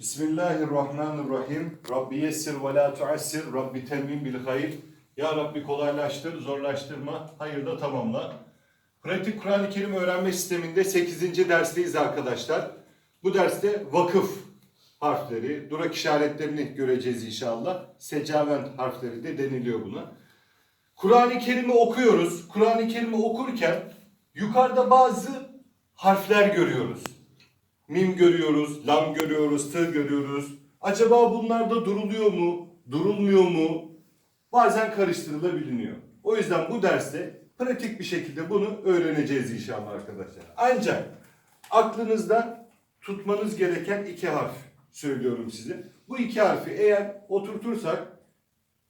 Bismillahirrahmanirrahim. Rabbi yessir ve la tuassir. Rabbi temmin bil hayır. Ya Rabbi kolaylaştır, zorlaştırma, hayırda tamamla. Pratik Kur'an-ı Kerim öğrenme sisteminde 8. dersteyiz arkadaşlar. Bu derste vakıf harfleri, durak işaretlerini göreceğiz inşallah. Secavent harfleri de deniliyor buna. Kur'an-ı Kerim'i okuyoruz. Kur'an-ı Kerim'i okurken yukarıda bazı harfler görüyoruz. Mim görüyoruz, lam görüyoruz, tı görüyoruz. Acaba bunlarda duruluyor mu, durulmuyor mu? Bazen karıştırılabiliyor. O yüzden bu derste pratik bir şekilde bunu öğreneceğiz inşallah arkadaşlar. Ancak aklınızda tutmanız gereken iki harf söylüyorum size. Bu iki harfi eğer oturtursak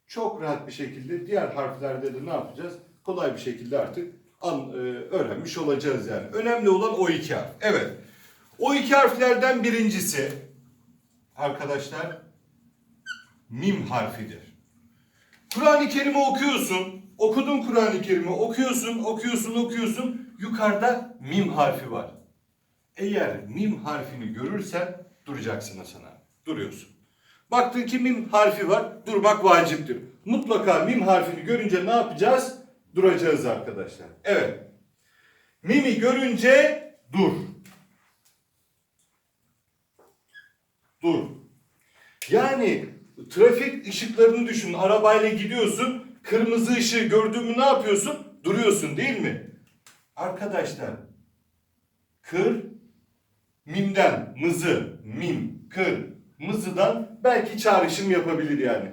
çok rahat bir şekilde diğer harflerde de ne yapacağız? Kolay bir şekilde artık an, e, öğrenmiş olacağız yani. Önemli olan o iki harf. Evet. O iki harflerden birincisi arkadaşlar mim harfidir. Kur'an-ı Kerim'i okuyorsun. Okudun Kur'an-ı Kerim'i okuyorsun, okuyorsun, okuyorsun. Yukarıda mim harfi var. Eğer mim harfini görürsen duracaksın Hasan abi. Duruyorsun. Baktın ki mim harfi var. Durmak vaciptir. Mutlaka mim harfini görünce ne yapacağız? Duracağız arkadaşlar. Evet. Mimi görünce dur. Dur. Yani trafik ışıklarını düşün. Arabayla gidiyorsun. Kırmızı ışığı gördün mü ne yapıyorsun? Duruyorsun değil mi? Arkadaşlar kır mimden mızı mim kır mızıdan belki çağrışım yapabilir yani.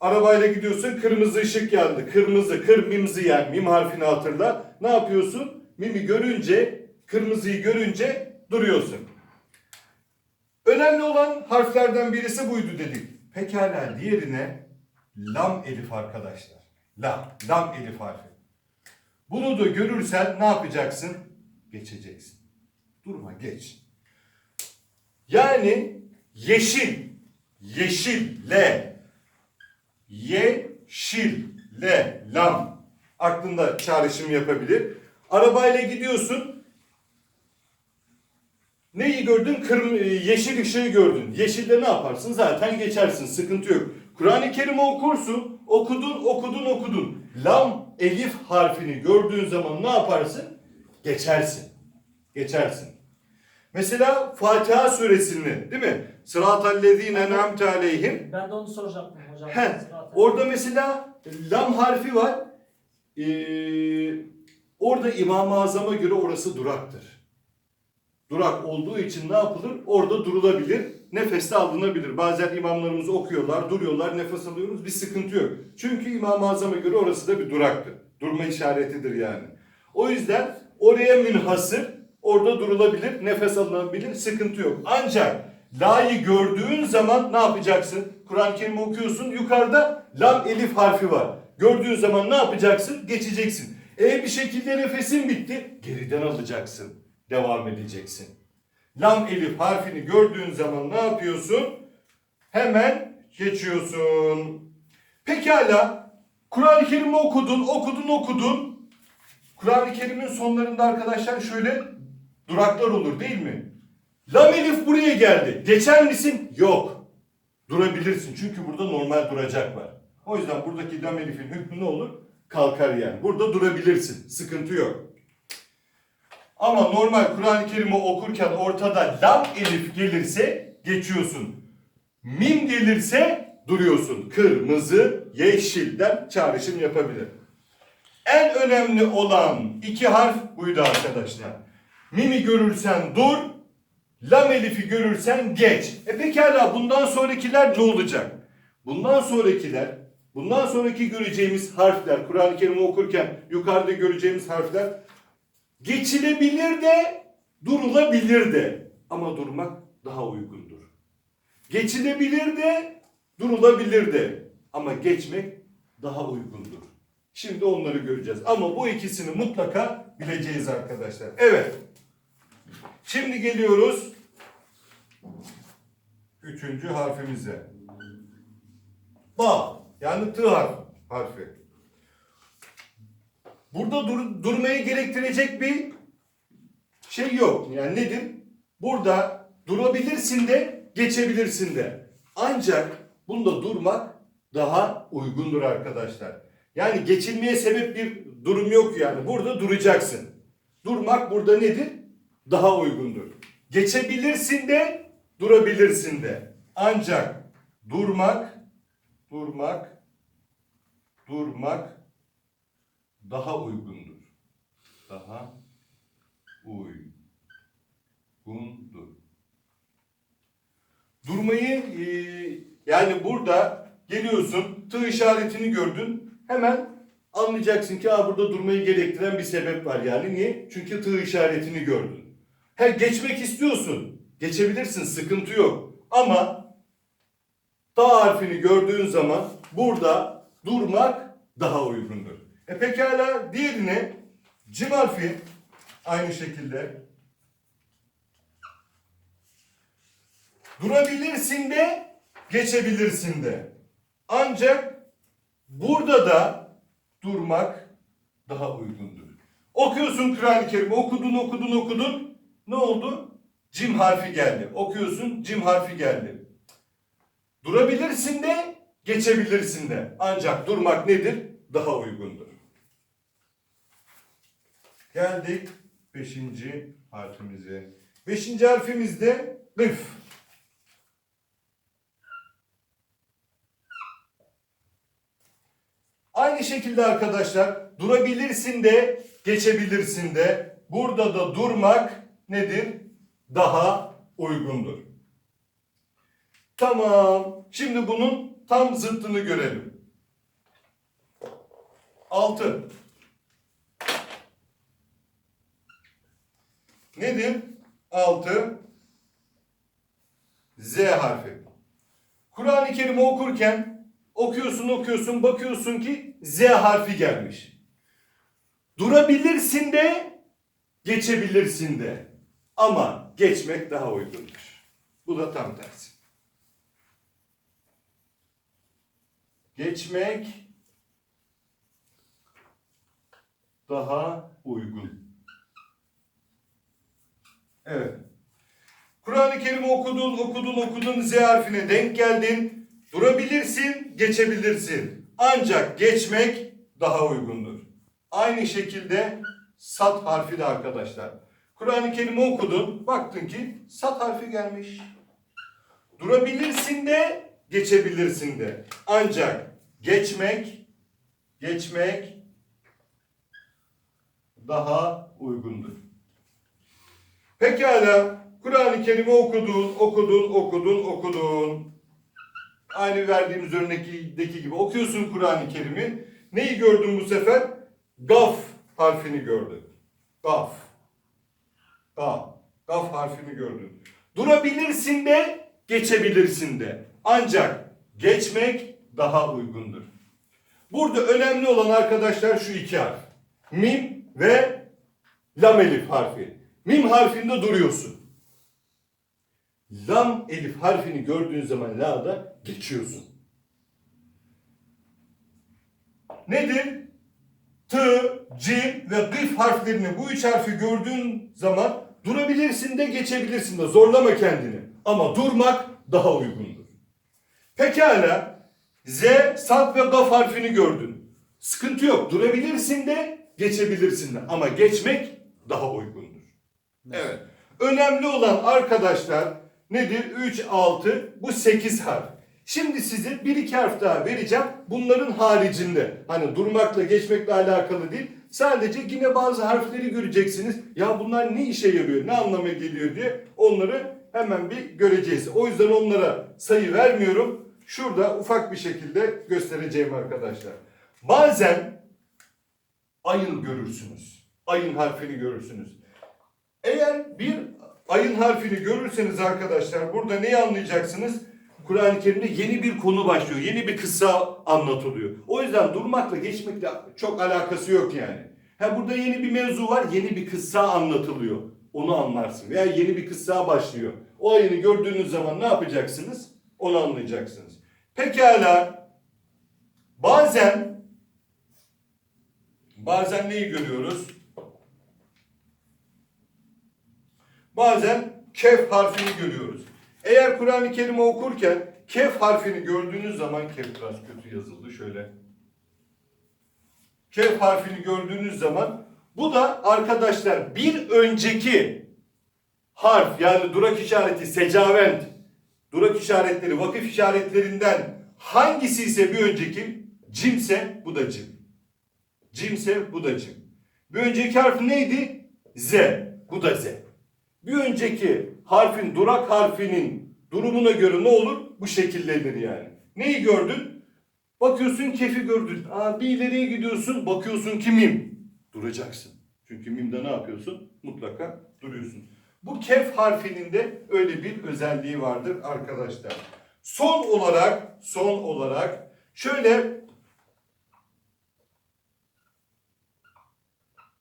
Arabayla gidiyorsun kırmızı ışık yandı. Kırmızı kır mimzi yani mim harfini hatırla. Ne yapıyorsun? Mimi görünce kırmızıyı görünce duruyorsun. Önemli olan harflerden birisi buydu dedik. Pekala diğerine lam elif arkadaşlar. La, lam elif harfi. Bunu da görürsen ne yapacaksın? Geçeceksin. Durma geç. Yani yeşil, yeşil, le, yeşil, le, lam. Aklında çağrışım yapabilir. Arabayla gidiyorsun. Neyi gördün? Kırm yeşil ışığı gördün. Yeşilde ne yaparsın? Zaten geçersin. Sıkıntı yok. Kur'an-ı Kerim'i okursun. Okudun, okudun, okudun. Lam, elif harfini gördüğün zaman ne yaparsın? Geçersin. Geçersin. Mesela Fatiha suresini değil mi? Sıratallezine en'amte aleyhim. Ben de onu soracaktım hocam. He, orada mesela lam harfi var. Ee, orada İmam-ı Azam'a göre orası duraktır. Durak olduğu için ne yapılır? Orada durulabilir. Nefes de alınabilir. Bazen imamlarımız okuyorlar, duruyorlar, nefes alıyoruz. Bir sıkıntı yok. Çünkü İmam-ı Azam'a göre orası da bir duraktır. Durma işaretidir yani. O yüzden oraya münhasır, orada durulabilir, nefes alınabilir, sıkıntı yok. Ancak la'yı gördüğün zaman ne yapacaksın? Kur'an-ı Kerim okuyorsun, yukarıda lam elif harfi var. Gördüğün zaman ne yapacaksın? Geçeceksin. Eğer bir şekilde nefesin bitti, geriden alacaksın. Devam edeceksin. Lam elif harfini gördüğün zaman ne yapıyorsun? Hemen geçiyorsun. Pekala. Kur'an-ı Kerim'i okudun, okudun, okudun. Kur'an-ı Kerim'in sonlarında arkadaşlar şöyle duraklar olur değil mi? Lam elif buraya geldi. Geçer misin? Yok. Durabilirsin. Çünkü burada normal duracak var. O yüzden buradaki lam elifin hükmü ne olur? Kalkar yani. Burada durabilirsin. Sıkıntı yok. Ama normal Kur'an-ı Kerim'i okurken ortada lam elif gelirse geçiyorsun. Mim gelirse duruyorsun. Kırmızı, yeşilden çağrışım yapabilir. En önemli olan iki harf buydu arkadaşlar. Mimi görürsen dur, lam elifi görürsen geç. E pekala bundan sonrakiler ne olacak? Bundan sonrakiler, bundan sonraki göreceğimiz harfler, Kur'an-ı Kerim'i okurken yukarıda göreceğimiz harfler geçilebilir de, durulabilir de. Ama durmak daha uygundur. Geçilebilir de, durulabilir de. Ama geçmek daha uygundur. Şimdi onları göreceğiz. Ama bu ikisini mutlaka bileceğiz arkadaşlar. Evet. Şimdi geliyoruz üçüncü harfimize. Ba. Yani tı harf, harfi. Burada dur, durmayı gerektirecek bir şey yok. Yani nedir? Burada durabilirsin de geçebilirsin de. Ancak bunda durmak daha uygundur arkadaşlar. Yani geçilmeye sebep bir durum yok yani. Burada duracaksın. Durmak burada nedir? Daha uygundur. Geçebilirsin de durabilirsin de. Ancak durmak durmak durmak daha uygundur. Daha uygundur. Durmayı e, yani burada geliyorsun tığ işaretini gördün hemen anlayacaksın ki Aa, burada durmayı gerektiren bir sebep var yani niye? Çünkü tığ işaretini gördün. He geçmek istiyorsun. Geçebilirsin sıkıntı yok. Ama ta harfini gördüğün zaman burada durmak daha uygundur. E pekala diğerine cim harfi aynı şekilde durabilirsin de geçebilirsin de. Ancak burada da durmak daha uygundur. Okuyorsun Kur'an-ı Kerim'i okudun okudun okudun ne oldu? Cim harfi geldi. Okuyorsun cim harfi geldi. Durabilirsin de geçebilirsin de. Ancak durmak nedir? Daha uygundur. Geldik beşinci harfimize. Beşinci harfimiz de gıf. Aynı şekilde arkadaşlar durabilirsin de geçebilirsin de. Burada da durmak nedir? Daha uygundur. Tamam. Şimdi bunun tam zıttını görelim. 6. Nedir? 6. Z harfi. Kur'an-ı Kerim'i okurken okuyorsun okuyorsun bakıyorsun ki Z harfi gelmiş. Durabilirsin de geçebilirsin de. Ama geçmek daha uygundur. Bu da tam tersi. Geçmek daha uygun. Evet. Kur'an-ı Kerim'i okudun, okudun, okudun, Z harfine denk geldin. Durabilirsin, geçebilirsin. Ancak geçmek daha uygundur. Aynı şekilde sat harfi de arkadaşlar. Kur'an-ı Kerim'i okudun, baktın ki sat harfi gelmiş. Durabilirsin de, geçebilirsin de. Ancak geçmek, geçmek daha uygundur. Pekala, Kur'an-ı Kerim'i okudun, okudun, okudun, okudun. Aynı verdiğimiz örnekteki gibi okuyorsun Kur'an-ı Kerim'i. Neyi gördün bu sefer? Gaf harfini gördün. Gaf. Gaf. Gaf harfini gördün. Durabilirsin de, geçebilirsin de. Ancak geçmek daha uygundur. Burada önemli olan arkadaşlar şu iki harf. Mim ve lam elif harfi. Mim harfinde duruyorsun. Lam elif harfini gördüğün zaman la'da geçiyorsun. Nedir? T, cim ve gıf harflerini bu üç harfi gördüğün zaman durabilirsin de geçebilirsin de zorlama kendini. Ama durmak daha uygundur. Pekala Z, sad ve gaf harfini gördün. Sıkıntı yok. Durabilirsin de geçebilirsin de. Ama geçmek daha uygundur. Evet. Önemli olan arkadaşlar nedir? 3, 6, bu 8 harf. Şimdi size bir iki harf daha vereceğim. Bunların haricinde. Hani durmakla geçmekle alakalı değil. Sadece yine bazı harfleri göreceksiniz. Ya bunlar ne işe yarıyor, ne anlama geliyor diye onları hemen bir göreceğiz. O yüzden onlara sayı vermiyorum. Şurada ufak bir şekilde göstereceğim arkadaşlar. Bazen ayın görürsünüz. Ayın harfini görürsünüz. Eğer bir ayın harfini görürseniz arkadaşlar burada neyi anlayacaksınız? Kur'an-ı Kerim'de yeni bir konu başlıyor. Yeni bir kıssa anlatılıyor. O yüzden durmakla geçmekle çok alakası yok yani. Ha burada yeni bir mevzu var, yeni bir kıssa anlatılıyor. Onu anlarsın. Veya yeni bir kıssa başlıyor. O ayını gördüğünüz zaman ne yapacaksınız? Onu anlayacaksınız. Pekala. Bazen bazen neyi görüyoruz? Bazen kef harfini görüyoruz. Eğer Kur'an-ı Kerim'i okurken kef harfini gördüğünüz zaman kef biraz kötü yazıldı şöyle. Kef harfini gördüğünüz zaman bu da arkadaşlar bir önceki harf yani durak işareti secavent, durak işaretleri vakıf işaretlerinden hangisi ise bir önceki cimse bu da cim. Cimse bu da cim. Bir önceki harf neydi? Z. Bu da Z. Bir önceki harfin durak harfinin durumuna göre ne olur? Bu şekillenir yani. Neyi gördün? Bakıyorsun kefi gördün. Aa, bir ileriye gidiyorsun bakıyorsun ki mim. Duracaksın. Çünkü mimde ne yapıyorsun? Mutlaka duruyorsun. Bu kef harfinin de öyle bir özelliği vardır arkadaşlar. Son olarak, son olarak şöyle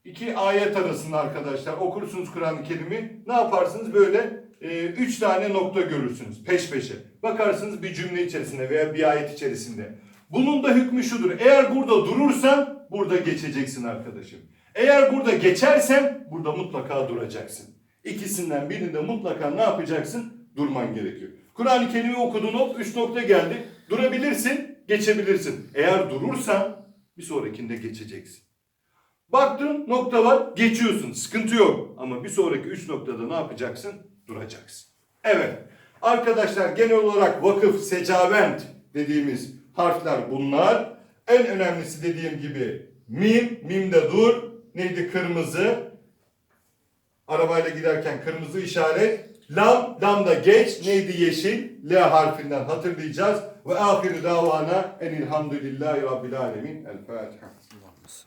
iki ayet arasında arkadaşlar okursunuz Kur'an-ı Kerim'i. Ne yaparsınız? Böyle e, üç tane nokta görürsünüz peş peşe. Bakarsınız bir cümle içerisinde veya bir ayet içerisinde. Bunun da hükmü şudur. Eğer burada durursan burada geçeceksin arkadaşım. Eğer burada geçersen burada mutlaka duracaksın. İkisinden birinde mutlaka ne yapacaksın? Durman gerekiyor. Kur'an-ı Kerim'i okudun hop üç nokta geldi. Durabilirsin, geçebilirsin. Eğer durursan bir sonrakinde geçeceksin. Baktın nokta var geçiyorsun sıkıntı yok. Ama bir sonraki üç noktada ne yapacaksın? Duracaksın. Evet arkadaşlar genel olarak vakıf, secavent dediğimiz harfler bunlar. En önemlisi dediğim gibi mim, mimde dur. Neydi kırmızı? Arabayla giderken kırmızı işaret. Lam, lam da geç. Neydi yeşil? L harfinden hatırlayacağız. Ve ahiru davana enilhamdülillahi rabbil alemin. El Fatiha.